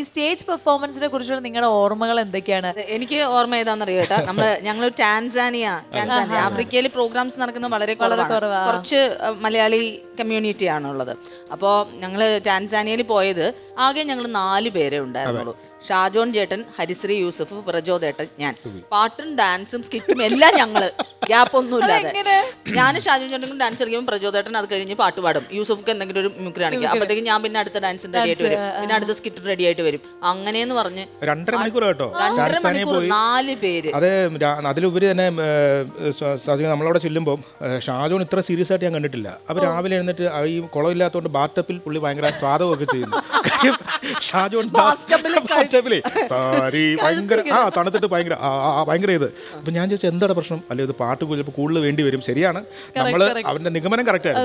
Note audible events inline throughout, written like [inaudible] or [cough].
ഈ സ്റ്റേജ് പെർഫോമൻസിനെ കുറിച്ചുള്ള നിങ്ങളുടെ ഓർമ്മകൾ എന്തൊക്കെയാണ്? എനിക്ക് ഓർമ്മ ഏതാണെന്നറിയോ കേട്ടോ നമ്മൾ ഞങ്ങൾ ടാൻസാനിയ ടാൻസാനിയ ആഫ്രിക്കയിൽ പ്രോഗ്രാംസ് നടക്കുന്നത് വളരെ കുറവാണ്. കുറവാ. കുറച്ച് മലയാളി കമ്മ്യൂണിറ്റി ആണുള്ളത് അപ്പോൾ ഞങ്ങൾ ടാൻസാനിയയിൽ പോയത് ആകെ ഞങ്ങൾ നാല് പേരെ ഉണ്ടായിരുന്നുള്ളൂ. ഷാജോൺ ചേട്ടൻ ഹരിശ്രീ യൂസഫ് പ്രജോദേട്ടൻ ഞാൻ. പാട്ടും ഡാൻസും സ്കിറ്റും എല്ലാം ഞങ്ങൾ. ഗ്യാപ്പ് ഒന്നുമില്ലാതെ ഞാൻ ഷാജോൺ ചേട്ടനും ഡാൻസ് കളിക്കുമ്പോൾ പ്രജോദേട്ടൻ അത് കഴിഞ്ഞ് പാട്ട് പാടും. യൂസഫ്ക്ക് എന്തെങ്കിലും ഒരു മിമിക്രി ആണെങ്കിൽ. അപ്പോഴത്തേക്ക് ഞാൻ പിന്നെ അടുത്ത ഡാൻസ് റെഡി ആയിട്ട് വരും. പിന്നെ അടുത്ത സ്കിറ്റ് റെഡി ആയിട്ട് വരും. അങ്ങനെയെന്ന് പറഞ്ഞ് രണ്ടര മണിക്കൂർ കേട്ടോ. രണ്ടര മണിക്കൂർ. പോയി. നാല് പേര്. അത് അതിലുപരി തന്നെ നമ്മളവിടെ ചെല്ലുമ്പോൾ ഷാജോൺ ഇത്ര സീരിയസ് ആയിട്ട് ഞാൻ കണ്ടിട്ടില്ല. അപ്പൊ രാവിലെ എഴുന്നിട്ട് ഈ കുളമില്ലാത്തതുകൊണ്ട് ബാത്തപ്പിൽ പുള്ളി ഭയങ്കര സ്വാദമൊക്കെ ചെയ്യുന്നു. [laughs] ഷാജോൺ ബാത്തപ്പിലേ സാരി [laughs] ഭയങ്കര ആ തണുത്തിട്ട് ഭയങ്കര ആ, ആ, ആ, ഭയങ്കര ഇത്. അപ്പൊ ഞാൻ ചോദിച്ചാൽ എന്താണ് പ്രശ്നം? അല്ലെ ഇത് പാട്ട് ചിലപ്പോൾ കൂടുതൽ വേണ്ടി വരും. ശരിയാണ്. നമ്മൾ അവന്റെ നിഗമനം കറക്റ്റാണ്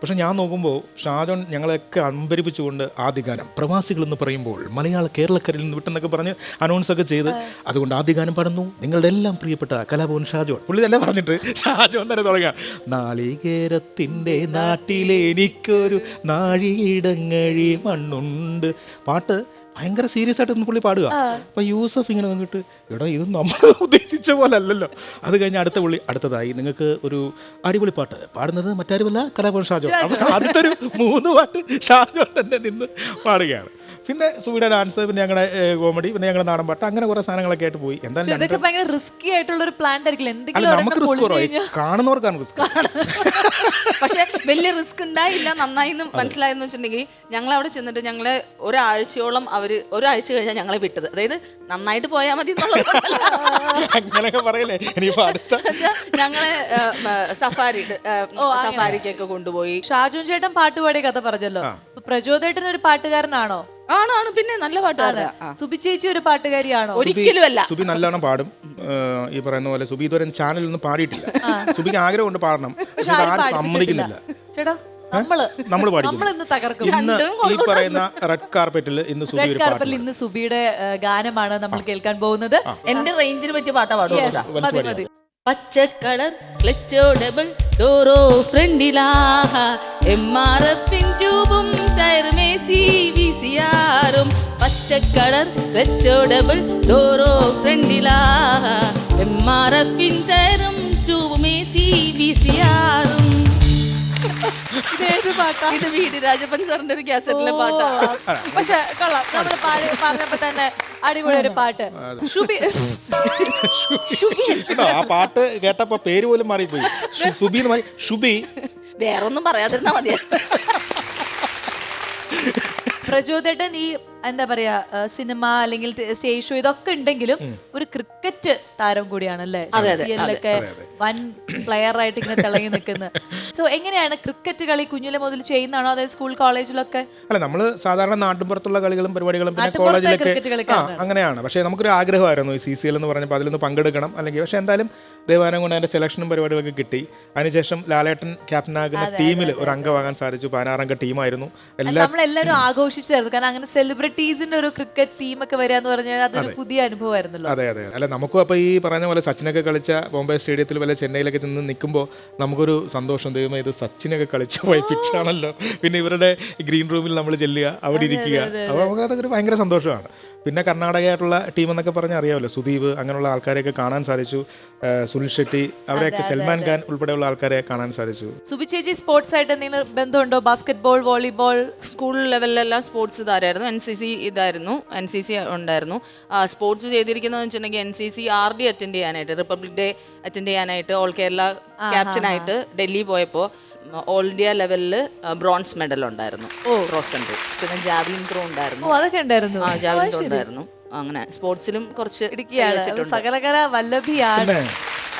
പക്ഷെ ഞാൻ നോക്കുമ്പോൾ ഷാജോൺ ഞങ്ങളെയൊക്കെ അമ്പരിപ്പിച്ചുകൊണ്ട് ആദ്യ ഗാനം പ്രവാസികൾ എന്ന് പറയുമ്പോൾ മലയാള കേരളക്കരയിൽ നിന്ന് വിട്ടെന്നൊക്കെ പറഞ്ഞ് അനൗൺസ് ഒക്കെ ചെയ്ത് അതുകൊണ്ട് ആദ്യ ഗാനം പാടുന്നു. നിങ്ങളുടെ എല്ലാം പ്രിയപ്പെട്ട കലാഭവൻ ഷാജോൺ. പുള്ളി തന്നെ പറഞ്ഞിട്ട് ഷാജോൺ തന്നെ തുടങ്ങാം നാളികേരത്തിന്റെ നാട്ടിലെ എനിക്കൊരു നാഴിയിടങ്ങഴി മണ്ണുണ്ട്. പാട്ട് ഭയങ്കര സീരിയസ് ആയിട്ട് ഇന്ന് പുള്ളി പാടുക. അപ്പൊ യൂസഫ് ഇങ്ങനെ നോക്കിയിട്ട് എടാ ഇത് നമ്മൾ ഉദ്ദേശിച്ച പോലെ അല്ലല്ലോ അത് കഴിഞ്ഞ് അടുത്ത പുള്ളി അടുത്തതായി നിങ്ങൾക്ക് ഒരു അടിപൊളി പാട്ട്. പാടുന്നത് മറ്റാരുമല്ല കലാഭവൻ ഷാജോ. അടുത്തൊരു മൂന്ന് പാട്ട് ഷാജോ തന്നെ നിന്ന് പാടുകയാണ്. പിന്നെ സൂര്യ ഡാൻസ് പിന്നെ ഞങ്ങളുടെ കോമഡി പിന്നെ ഞങ്ങളുടെ നാടൻ പാട്ട് അങ്ങനെ കുറെ സാധനങ്ങളൊക്കെ ആയിട്ട് പോയി. എന്തായാലും ഇതൊക്കെ ഭയങ്കര റിസ്കി ആയിട്ടുള്ള ഒരു പ്ലാൻ ആയിരിക്കില്ല അല്ല എന്തെങ്കിലും നമുക്ക് റിസ്ക് കുറവായി. കാണുന്നവർക്കാണ് റിസ്ക് പക്ഷെ വലിയ റിസ്ക് ഉണ്ടായില്ല നന്നായി എന്ന് മനസ്സിലായെന്ന് വെച്ചിട്ടുണ്ടെങ്കിൽ ഞങ്ങൾ അവിടെ ചെന്നിട്ട് ഞങ്ങളെ ഒരാഴ്ചയോളം അവർ ഒരാഴ്ച കഴിഞ്ഞാൽ ഞങ്ങളെ വിട്ടത്. അതായത് നന്നായിട്ട് പോയാൽ മതി എന്നുള്ളത്. അങ്ങനെയൊക്കെ പറയല്ലേ? അടുത്ത [laughs] ഞങ്ങളെ സഫാരി സഫാരിക്കൊക്കെ കൊണ്ടുപോയി. ഷാജു ചേട്ടൻ പാട്ട് പാടിയ കഥ പറഞ്ഞല്ലോ. അപ്പൊ പ്രചോദേട്ടൻ ഒരു പാട്ടുകാരനാണോ? ആണ് ആണ് പിന്നെ നല്ല പാട്ടാണ്. സുബി ചേച്ചി ഒരു പാട്ടുകാരിയാണോ? ഒരിക്കലും അല്ല. സുബി നല്ലോണം പാടും. ഈ പറയുന്ന പോലെ സുബി ഇതുവരെ ചാനലൊന്നും ഒന്നും പാടിയിട്ടില്ല. സുബിക്ക് ആഗ്രഹം ആഗ്രഹമുണ്ട് പാടണം. പക്ഷെ ആരും. സമ്മതിക്കുന്നില്ല. ചേട്ടാ നമ്മൾ നമ്മൾ ഇന്ന് ഈ പറയുന്ന റെഡ് കാർപ്പറ്റിൽ ഇന്ന് സുബി റെഡ് ഒരു പാട്ട് കാർപ്പറ്റിൽ ഇന്ന് സുബിയുടെ ഗാനമാണ് നമ്മൾ കേൾക്കാൻ പോകുന്നത്. എന്റെ റേഞ്ചിന് പറ്റിയ പാട്ടാ പാടുക. പച്ച കളർ ക്ലച്ചോ ഡബിൾ ഡോറോ ഫ്രണ്ടിലാഹ എം ആർ എഫിൻ ട്യൂബും ടയറും എ സി വി സി ആറും പച്ചക്കളർ ക്ലച്ചോ ഡബിൾ ഡോറോ ഫ്രണ്ടിലാ. എം ആർ എഫിൻ ടയറും ട്യൂബും എ സി പാട്ടാ? ഇത് വി ഡി രാജപ്പൻ സാറിന്റെ ഒരു കാസറ്റിലെ പാട്ടാ. പക്ഷെ കൊള്ളാം. നമ്മൾ പാടി പറഞ്ഞപ്പോ തന്നെ അടിപൊളി ഒരു പാട്ട്. ഷുബി ആ പാട്ട് കേട്ടപ്പോ പേര് പോലും മാറിപ്പോയി. സുബി എന്ന് മാറി ഷുബി. വേറൊന്നും പറയാതിരുന്നാ മതിയാ പ്രചോദേട്ടൻ ഈ എന്താ പറയാ സിനിമ അല്ലെങ്കിൽ സ്റ്റേജ് ഷോ ഇതൊക്കെ ഉണ്ടെങ്കിലും ഒരു ക്രിക്കറ്റ് താരം കൂടിയാണല്ലേ? സിഎല്ലൊക്കെ വൻ പ്ലെയർ ആയിട്ട് ഇങ്ങനെ തിളങ്ങി നിൽക്കുന്നത്. [laughs] സോ എങ്ങനെയാണ് ക്രിക്കറ്റ് കളി കുഞ്ഞിലെ മുതൽ ചെയ്യുന്നതാണോ അതായത് സ്കൂൾ കോളേജിലൊക്കെ? അല്ല നമ്മൾ സാധാരണ നാട്ടിൻപുറത്തുള്ള കളികളും പരിപാടികളും പിന്നെ കോളേജിലൊക്കെ cricket അങ്ങനെയാണ്. പക്ഷേ നമുക്കൊരു ആഗ്രഹമായിരുന്നു ഈ സി സി എൽ എന്ന് പറഞ്ഞപ്പോൾ അതിലൊന്ന് പങ്കെടുക്കണം. അല്ലെങ്കിൽ പക്ഷേ എന്തായാലും ദേവാനം കൊണ്ട് അതിന്റെ സെലക്ഷനും പരിപാടികളൊക്കെ കിട്ടി. അതിനുശേഷം ലാലേട്ടൻ ക്യാപ്റ്റൻ ക്യാപ്റ്റനാകുന്ന ടീമിൽ ഒരു അംഗമാകാൻ സാധിച്ചു. പതിനാറംഗ ടീമായിരുന്നു. എല്ലാം നമ്മളെല്ലാരും ആഘോഷിച്ചായിരുന്നു കാരണം അങ്ങനെ സെലിബ്രിറ്റീസിന്റെ ഒരു ക്രിക്കറ്റ് ടീമൊക്കെ വരിക എന്ന് പറഞ്ഞാൽ അതൊരു പുതിയ അനുഭവമായിരുന്നല്ലോ. അതെ അതെ അല്ല നമുക്കും അപ്പോൾ ഈ പറഞ്ഞ പോലെ സച്ചിനൊക്കെ കളിച്ച ബോംബെ സ്റ്റേഡിയത്തിൽ വല്ല ചെന്നൈയിലൊക്കെ ചെന്ന് നിൽക്കുമ്പോൾ നമുക്കൊരു സന്തോഷം. ദൈവമേ ഇത് സച്ചിനൊക്കെ കളിച്ച പോയ പിച്ചാണല്ലോ പിന്നെ ഇവരുടെ ഗ്രീൻ റൂമിൽ നമ്മൾ ചെല്ലുക അവിടെ ഇരിക്കുക. അപ്പോൾ നമുക്ക് അതൊക്കെ ഒരു ഭയങ്കര സന്തോഷമാണ്. പിന്നെ കർണാടകയായിട്ടുള്ള ടീം എന്നൊക്കെ പറഞ്ഞാൽ അറിയാമല്ലോ സുദീപ് അങ്ങനെയുള്ള ആൾക്കാരെയൊക്കെ കാണാൻ സാധിച്ചു. സുനിൽ ഷെട്ടി അവരെയൊക്കെ സൽമാൻ ഖാൻ ഉൾപ്പെടെയുള്ള ആൾക്കാരെ കാണാൻ സാധിച്ചു. സുബി ചേച്ചി സ്പോർട്സ് ആയിട്ട് എന്തെങ്കിലും ബന്ധമുണ്ടോ? ബാസ്കറ്റ് ബോൾ വോളിബോൾ സ്കൂൾ ലെവലിലെല്ലാം സ്പോർട്സ് താരായിരുന്നു എൻ സി സി ഇതായിരുന്നു എൻ സി സി ഉണ്ടായിരുന്നു. സ്പോർട്സ് ചെയ്തിരിക്കുന്നതെന്ന് വെച്ചിട്ടുണ്ടെങ്കിൽ N C C R D attend ചെയ്യാനായിട്ട് റിപ്പബ്ലിക് ഡേ അറ്റൻഡ് ചെയ്യാനായിട്ട് ഓൾ കേരള ക്യാപ്റ്റനായിട്ട് ഡൽഹി പോയപ്പോൾ ഓൾ ഇന്ത്യ ലെവലിൽ ബ്രോൺസ് മെഡൽ ഉണ്ടായിരുന്നു. ഓ. ക്രോസ് കൺട്രി പിന്നെ ജാവലിൻ ത്രോ ഉണ്ടായിരുന്നു. ഓ അതൊക്കെ ഉണ്ടായിരുന്നു. ആ ജാവലിൻ ത്രോ ഉണ്ടായിരുന്നു. അങ്ങനെ സ്പോർട്സിലും കുറച്ച് ഇടുക്കിയാണ്. സകലകല വല്ലഭിയാണ്.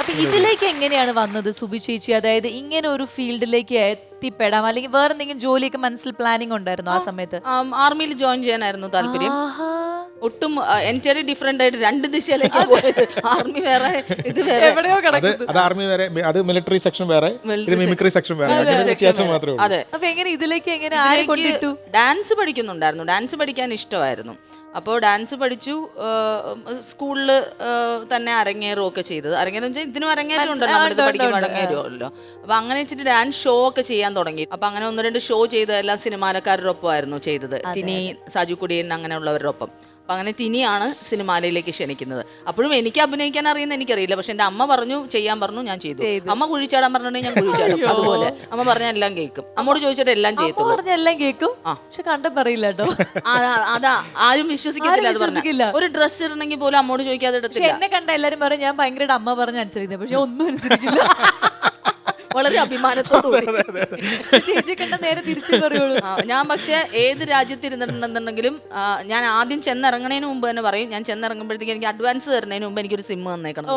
അപ്പൊ ഇതിലേക്ക് എങ്ങനെയാണ് വന്നത് സുബി ചേച്ചി? അതായത് ഇങ്ങനെ ഒരു ഫീൽഡിലേക്ക് എത്തിപ്പെടാം അല്ലെങ്കിൽ വേറെ എന്തെങ്കിലും ജോലിയൊക്കെ മനസ്സിൽ പ്ലാനിങ് ഉണ്ടായിരുന്നു ആ സമയത്ത്? ആർമിയിൽ ജോയിൻ ചെയ്യാനായിരുന്നു താല്പര്യം. ഒട്ടും എന്റയർലി ഡിഫറെന്റ് ആയിട്ട് രണ്ട് ദിശയിലേക്ക് പോയത്. ആർമി വേറെ ഇത് വേറെ. എവിടെയോ അത് അത് ആർമി വേറെ അത് മിലിറ്ററി സെക്ഷൻ വേറെ ഇത് മിമിക്രി സെക്ഷൻ വേറെ. വ്യത്യാസം മാത്രമേ ഉള്ളൂ. അതെ. അപ്പൊ എങ്ങനെ ഇതിലേക്ക് എങ്ങനെ ആരെ കൊണ്ടിട്ടു? ഡാൻസ് പഠിക്കുന്നുണ്ടായിരുന്നു. ഡാൻസ് പഠിക്കാൻ ഇഷ്ടമായിരുന്നു. അപ്പോൾ ഡാൻസ് പഠിച്ചു സ്കൂളിൽ തന്നെ അരങ്ങേറും ഒക്കെ ചെയ്തത്. അരങ്ങേറും വെച്ചാൽ ഇതിനും അരങ്ങേറ്റമുണ്ടല്ലോ നമ്മളിത് പഠിക്കുമ്പോൾ അരങ്ങേറുമല്ലോ അപ്പൊ അങ്ങനെ വെച്ചിട്ട് ഡാൻസ് ഷോ ഒക്കെ ചെയ്യാൻ തുടങ്ങി. അപ്പൊ അങ്ങനെ ഒന്ന് രണ്ട് ഷോ ചെയ്ത എല്ലാ സിനിമാനക്കാരുടെ ഒപ്പമായിരുന്നു ചെയ്തത്. ടിനി സാജു കുടിയൻ അങ്ങനെയുള്ളവരുടെ ഒപ്പം. അപ്പൊ അങ്ങനെ ടിനിയാണ് സിനിമാലയിലേക്ക് ക്ഷണിക്കുന്നത്. അപ്പോഴും എനിക്ക് അഭിനയിക്കാൻ അറിയുന്ന എനിക്കറിയില്ല. പക്ഷെ എന്റെ അമ്മ പറഞ്ഞു ചെയ്യാൻ പറഞ്ഞു ഞാൻ ചെയ്തു. അമ്മ കുഴിച്ചാടാൻ പറഞ്ഞിട്ടുണ്ടെങ്കിൽ ഞാൻ കുഴിച്ചാടും. അതുപോലെ. അമ്മ പറഞ്ഞ എല്ലാം കേൾക്കും. അമ്മോട് ചോദിച്ചിട്ട് എല്ലാം ചെയ്തു പറഞ്ഞ എല്ലാം കേൾക്കും? പക്ഷെ കണ്ട പറയില്ല കേട്ടോ. അതാ ആരും വിശ്വസിക്കത്തില്ല അത് വിശ്വസിക്കില്ല. പറഞ്ഞാ. ഒരു ഡ്രസ് ഇടണമെങ്കിൽ പോലും അമ്മോട് ചോദിക്കാതെ പക്ഷെ എടുത്തില്ല എന്നെ കണ്ട എല്ലാരും പറയും ഞാൻ ഭയങ്കര അമ്മ പറഞ്ഞ അനുസരിക്കുന്നത് പക്ഷെ ഒന്നും അനുസരിക്കില്ല [laughs] വളരെ അഭിമാനത്തോടെ ചേച്ചി കണ്ട നേരെ തിരിച്ചു പറയുള്ളൂ. ഞാൻ പക്ഷെ ഏത് രാജ്യത്ത് ഇരുന്നിട്ടുണ്ടെന്നുണ്ടെങ്കിലും ഞാൻ ആദ്യം ചെന്നിറങ്ങണേന് മുമ്പ് തന്നെ പറയും. ഞാൻ ചെന്നിറങ്ങുമ്പോഴത്തേക്ക് എനിക്ക് അഡ്വാൻസ് തരുന്നതിന് മുമ്പ് എനിക്കൊരു സിം വന്നേക്കണം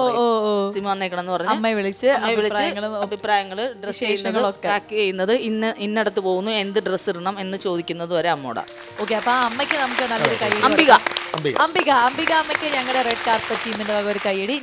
സിം വന്നേക്കണം എന്ന് പറഞ്ഞു അമ്മയെ വിളിച്ച് വിളിച്ച് അഭിപ്രായങ്ങൾ ഡ്രസ് ചെയ്യുന്നത് പാക്ക് ചെയ്യുന്നത് ഇന്ന് ഇന്നടത്ത് പോകുന്നു എന്ത് ഡ്രസ്സ് ഇടണം എന്ന് ചോദിക്കുന്നത് വരെ അമ്മോടാ. ഓക്കെ അപ്പൊ ആ അമ്മയ്ക്ക് നമുക്ക് നല്ലൊരു കൈ അംബിക. അംബിക. അംബിക അമ്മയ്ക്ക് ഞങ്ങളുടെ റെഡ് കാർപ്പറ്റ് ടീമിന്റെ ഒരു കൈയടി